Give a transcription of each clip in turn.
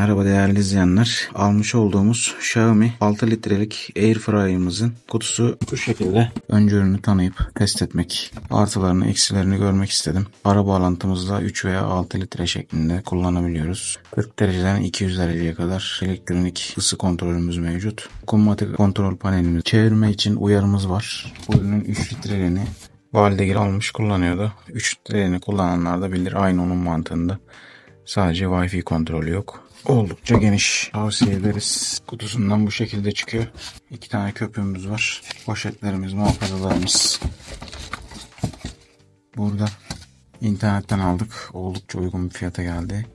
Merhaba değerli izleyenler. Almış olduğumuz Xiaomi 6 litrelik Air Fryer'ımızın kutusu bu şekilde. Önce ürünü tanıyıp test etmek, artılarını eksilerini görmek istedim. Ara bağlantımızda 3 veya 6 litre şeklinde kullanabiliyoruz. 40 dereceden 200 dereceye kadar elektronik ısı kontrolümüz mevcut. Dokunmatik kontrol panelimiz. Çevirme için uyarımız var. Bu ürünün 3 litreliğini Validegil almış kullanıyordu. 3 litreliğini kullananlar da bilir aynı onun mantığında. Sadece Wi-Fi kontrolü yok. Oldukça geniş. Tavsiye ederiz. Kutusundan bu şekilde çıkıyor. İki tane köpüğümüz var. Poşetlerimiz, muhafazalarımız. Burada internetten aldık. Oldukça uygun bir fiyata geldi.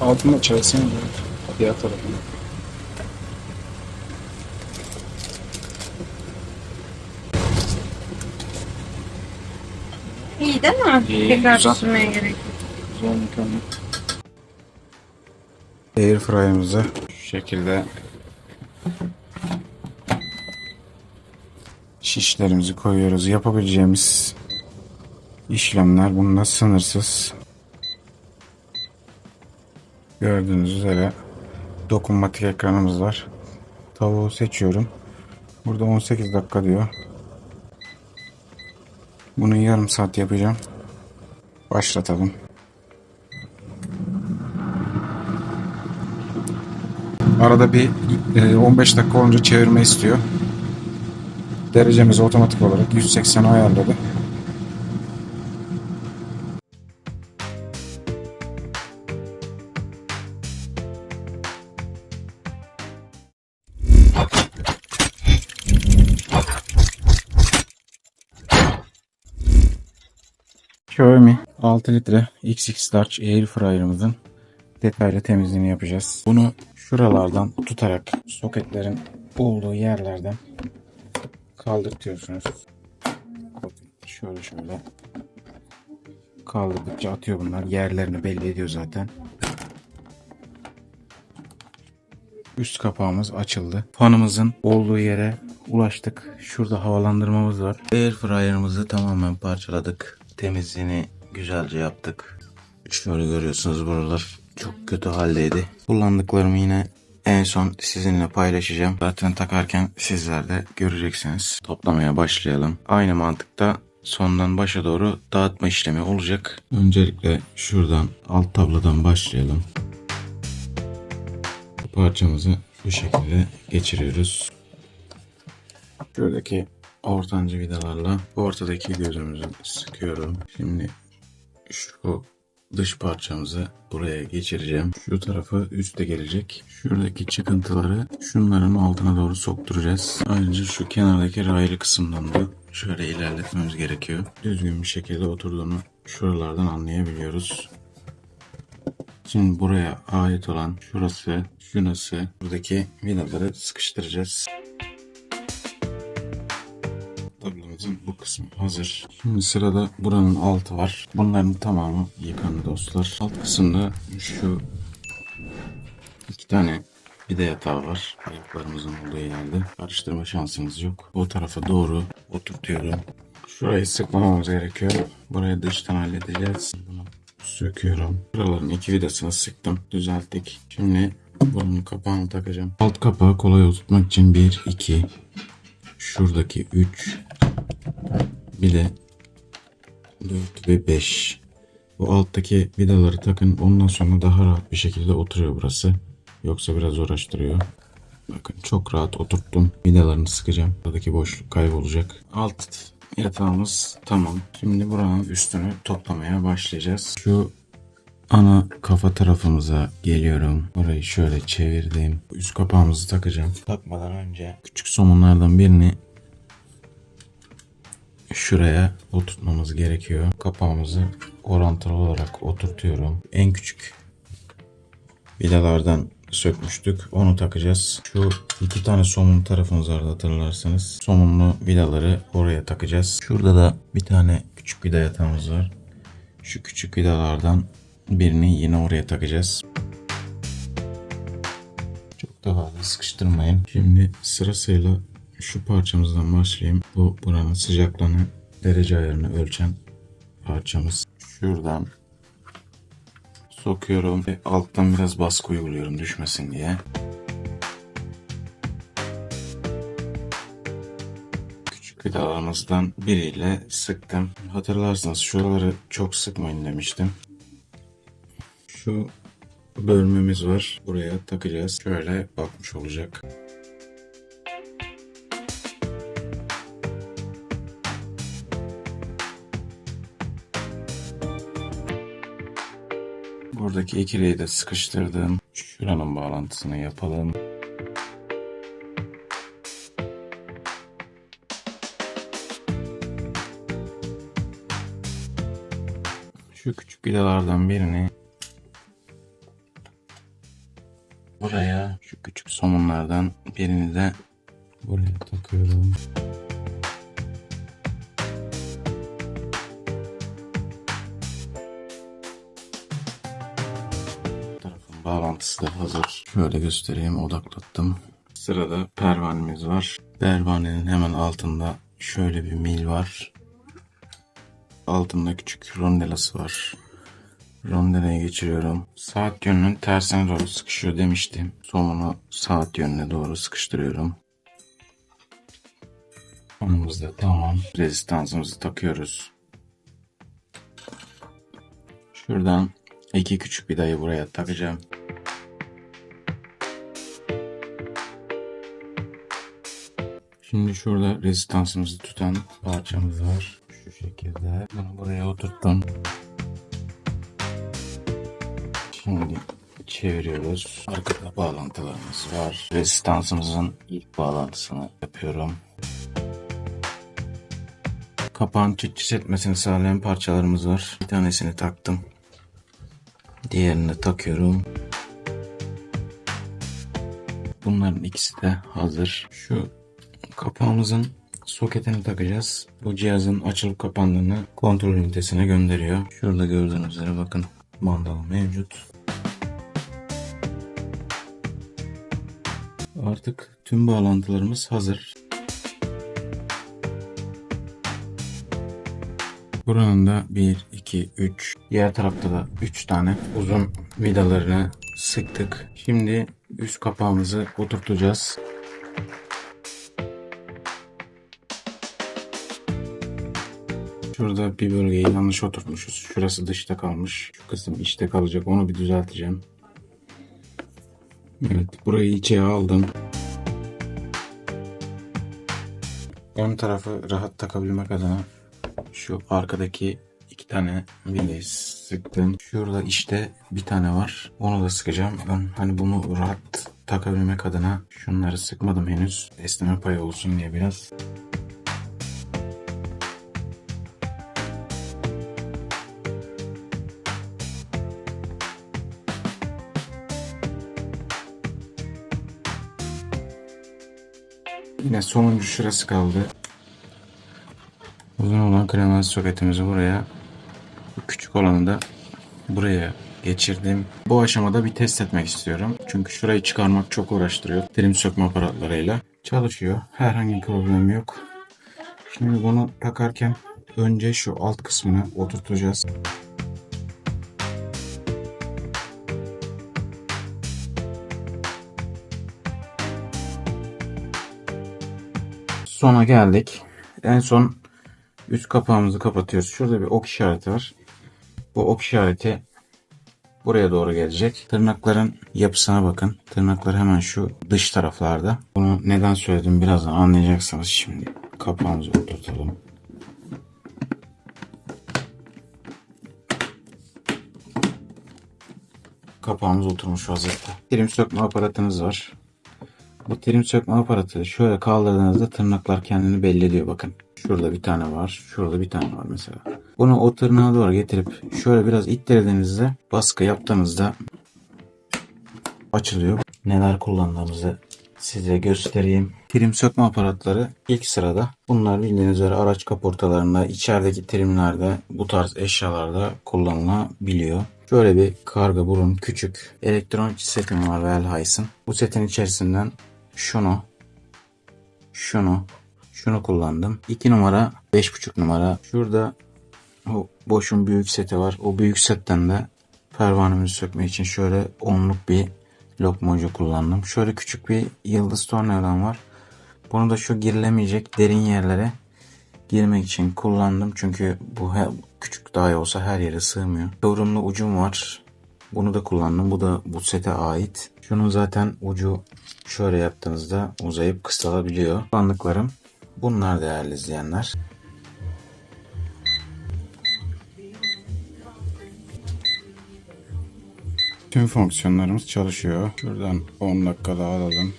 Altına çaysana böyle. Diğer tarafına. İyi değil mi? İyi, Tekrar güzel. pişirmeye gerek yok. Güzel mükemmel. Air fryer'ımızı şu şekilde şişlerimizi koyuyoruz. Yapabileceğimiz işlemler bunda sınırsız. Gördüğünüz üzere dokunmatik ekranımız var. Tavuğu seçiyorum. Burada 18 dakika diyor. Bunu yarım saat yapacağım. Başlatalım. Arada bir e, 15 dakika olunca çevirme istiyor. Derecemizi otomatik olarak 180 ayarladı. Xiaomi 6 litre XX Large Air Fryer'ımızın detaylı temizliğini yapacağız. Bunu şuralardan tutarak soketlerin olduğu yerlerden kaldırtıyorsunuz. Şöyle şöyle kaldırdıkça atıyor bunlar. Yerlerini belli ediyor zaten. Üst kapağımız açıldı. Fanımızın olduğu yere ulaştık. Şurada havalandırmamız var. Air fryer'ımızı tamamen parçaladık. Temizliğini güzelce yaptık. Şöyle görüyorsunuz buralar çok kötü haldeydi. Kullandıklarımı yine en son sizinle paylaşacağım. Zaten takarken sizler de göreceksiniz. Toplamaya başlayalım. Aynı mantıkta sondan başa doğru dağıtma işlemi olacak. Öncelikle şuradan alt tablodan başlayalım. Parçamızı bu şekilde geçiriyoruz. Şuradaki ortancı vidalarla ortadaki gözümüzü sıkıyorum. Şimdi şu dış parçamızı buraya geçireceğim. Şu tarafı üste gelecek. Şuradaki çıkıntıları şunların altına doğru sokturacağız. Ayrıca şu kenardaki raylı kısımdan da şöyle ilerletmemiz gerekiyor. Düzgün bir şekilde oturduğunu şuralardan anlayabiliyoruz. Şimdi buraya ait olan şurası, şurası, buradaki vidaları sıkıştıracağız. Tablomuzun bu kısmı hazır. Şimdi sırada buranın altı var. Bunların tamamı yıkandı dostlar. Alt kısımda şu iki tane vida yatağı var. Ayaklarımızın olduğu yerde. Karıştırma şansımız yok. O tarafa doğru oturtuyorum. Şurayı sıkmamamız gerekiyor. Burayı dıştan halledeceğiz. Bunu söküyorum. Buraların iki vidasını sıktım. Düzelttik. Şimdi bunun kapağını takacağım. Alt kapağı kolay oturtmak için 1, 2, şuradaki 3, bir de 4 ve 5. Bu alttaki vidaları takın. Ondan sonra daha rahat bir şekilde oturuyor burası. Yoksa biraz uğraştırıyor. Bakın çok rahat oturttum. Vidalarını sıkacağım. Buradaki boşluk kaybolacak. Alt yatağımız tamam. Şimdi buranın üstünü toplamaya başlayacağız. Şu ana kafa tarafımıza geliyorum. Orayı şöyle çevirdim. Üst kapağımızı takacağım. Takmadan önce küçük somunlardan birini şuraya oturtmamız gerekiyor. Kapağımızı orantılı olarak oturtuyorum. En küçük vidalardan sökmüştük. Onu takacağız. Şu iki tane somun tarafımız vardı hatırlarsanız. Somunlu vidaları oraya takacağız. Şurada da bir tane küçük vida yatağımız var. Şu küçük vidalardan birini yine oraya takacağız. Çok da fazla sıkıştırmayın. Şimdi sırasıyla şu parçamızdan başlayayım. Bu buranın sıcaklığını derece ayarını ölçen parçamız. Şuradan sokuyorum ve alttan biraz baskı uyguluyorum düşmesin diye. Küçük vidalarımızdan biriyle sıktım. Hatırlarsanız şuraları çok sıkmayın demiştim. Şu bölmemiz var. Buraya takacağız. Şöyle bakmış olacak. Buradaki ikiliyi de sıkıştırdım. Şuranın bağlantısını yapalım. Şu küçük vidalardan birini buraya, şu küçük somunlardan birini de buraya takıyorum. Bağlantısı da hazır. Şöyle göstereyim odaklattım. Sırada pervanemiz var. Pervanenin hemen altında şöyle bir mil var. Altında küçük rondelası var. Rondelaya geçiriyorum. Saat yönünün tersine doğru sıkışıyor demiştim. Somunu saat yönüne doğru sıkıştırıyorum. Sonumuz da tamam. Rezistansımızı takıyoruz. Şuradan iki küçük vidayı buraya takacağım. Şimdi şurada rezistansımızı tutan parçamız var. Şu şekilde. Bunu buraya oturttum. Şimdi çeviriyoruz. Arkada bağlantılarımız var. Rezistansımızın ilk bağlantısını yapıyorum. Kapağın çıt etmesini sağlayan parçalarımız var. Bir tanesini taktım. Diğerini takıyorum. Bunların ikisi de hazır. Şu kapağımızın soketini takacağız. Bu cihazın açılıp kapandığını kontrol ünitesine gönderiyor. Şurada gördüğünüz üzere bakın mandal mevcut. Artık tüm bağlantılarımız hazır. Buranın da 1, 2, 3. Diğer tarafta da 3 tane uzun vidalarını sıktık. Şimdi üst kapağımızı oturtacağız. Şurada bir bölgeyi yanlış oturtmuşuz. Şurası dışta kalmış. Şu kısım içte kalacak. Onu bir düzelteceğim. Evet burayı içe aldım. Ön tarafı rahat takabilmek adına şu arkadaki iki tane vidayı sıktım. Şurada işte bir tane var. Onu da sıkacağım. Ben hani bunu rahat takabilmek adına şunları sıkmadım henüz. Esneme payı olsun diye biraz. Yine sonuncu şurası kaldı. Uzun olan kremalı soketimizi buraya, bu küçük olanı da buraya geçirdim. Bu aşamada bir test etmek istiyorum. Çünkü şurayı çıkarmak çok uğraştırıyor. Trim sökme aparatlarıyla. Çalışıyor. Herhangi problem yok. Şimdi bunu takarken önce şu alt kısmını oturtacağız. Sona geldik. En son üst kapağımızı kapatıyoruz. Şurada bir ok işareti var. Bu ok işareti buraya doğru gelecek. Tırnakların yapısına bakın. Tırnaklar hemen şu dış taraflarda. Bunu neden söyledim birazdan anlayacaksınız şimdi. Kapağımızı oturtalım. Kapağımız oturmuş vaziyette. Trim sökme aparatımız var. Bu trim sökme aparatı şöyle kaldırdığınızda tırnaklar kendini belli ediyor bakın. Şurada bir tane var. Şurada bir tane var mesela. Bunu o tırnağa doğru getirip şöyle biraz ittirdiğinizde baskı yaptığınızda açılıyor. Neler kullandığımızı size göstereyim. Trim sökme aparatları ilk sırada. Bunlar bildiğiniz üzere araç kaportalarında, içerideki trimlerde, bu tarz eşyalarda kullanılabiliyor. Şöyle bir karga burun küçük elektronik setim var Velheis'in. Bu setin içerisinden şunu, şunu, şunu kullandım. 2 numara, 5.5 numara. Şurada o boşun büyük seti var. O büyük setten de pervanemizi sökmek için şöyle onluk bir lokmocu kullandım. Şöyle küçük bir yıldız tornavidan var. Bunu da şu girilemeyecek derin yerlere girmek için kullandım. Çünkü bu he- küçük dahi olsa her yere sığmıyor. Kıvrımlı ucum var. Bunu da kullandım. Bu da bu sete ait. Şunun zaten ucu şöyle yaptığınızda uzayıp kısalabiliyor. Kullandıklarım bunlar değerli izleyenler. Tüm fonksiyonlarımız çalışıyor. Şuradan 10 dakika daha alalım.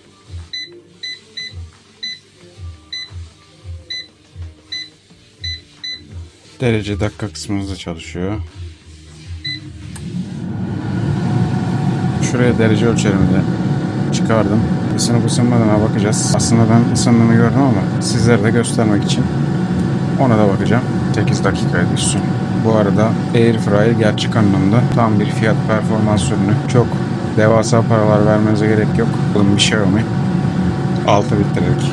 Derece dakika kısmımız da çalışıyor. Şuraya derece ölçerimi de çıkardım. Isınıp ısınmadığına bakacağız. Aslında ben ısındığımı gördüm ama sizlere de göstermek için ona da bakacağım. 8 dakikaydı üstün. Bu arada Airfryer gerçek anlamda tam bir fiyat performans ürünü. Çok devasa paralar vermenize gerek yok. Bunun bir Xiaomi 6 litrelik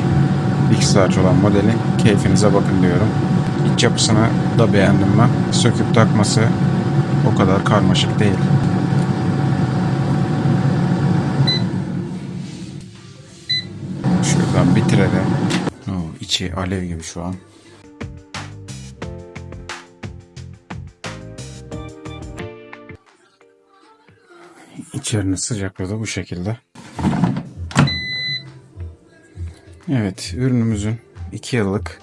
X-Large olan modeli. Keyfinize bakın diyorum. İç yapısını da beğendim ben. Söküp takması o kadar karmaşık değil. Şuradan bitirelim. Oo, içi alev gibi şu an. İçerinin sıcaklığı da bu şekilde. Evet, ürünümüzün 2 yıllık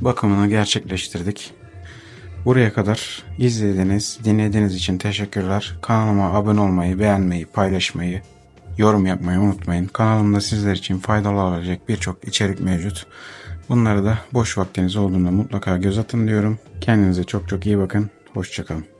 bakımını gerçekleştirdik. Buraya kadar izlediğiniz, dinlediğiniz için teşekkürler. Kanalıma abone olmayı, beğenmeyi, paylaşmayı, yorum yapmayı unutmayın. Kanalımda sizler için faydalı olacak birçok içerik mevcut. Bunları da boş vaktiniz olduğunda mutlaka göz atın diyorum. Kendinize çok çok iyi bakın. Hoşçakalın.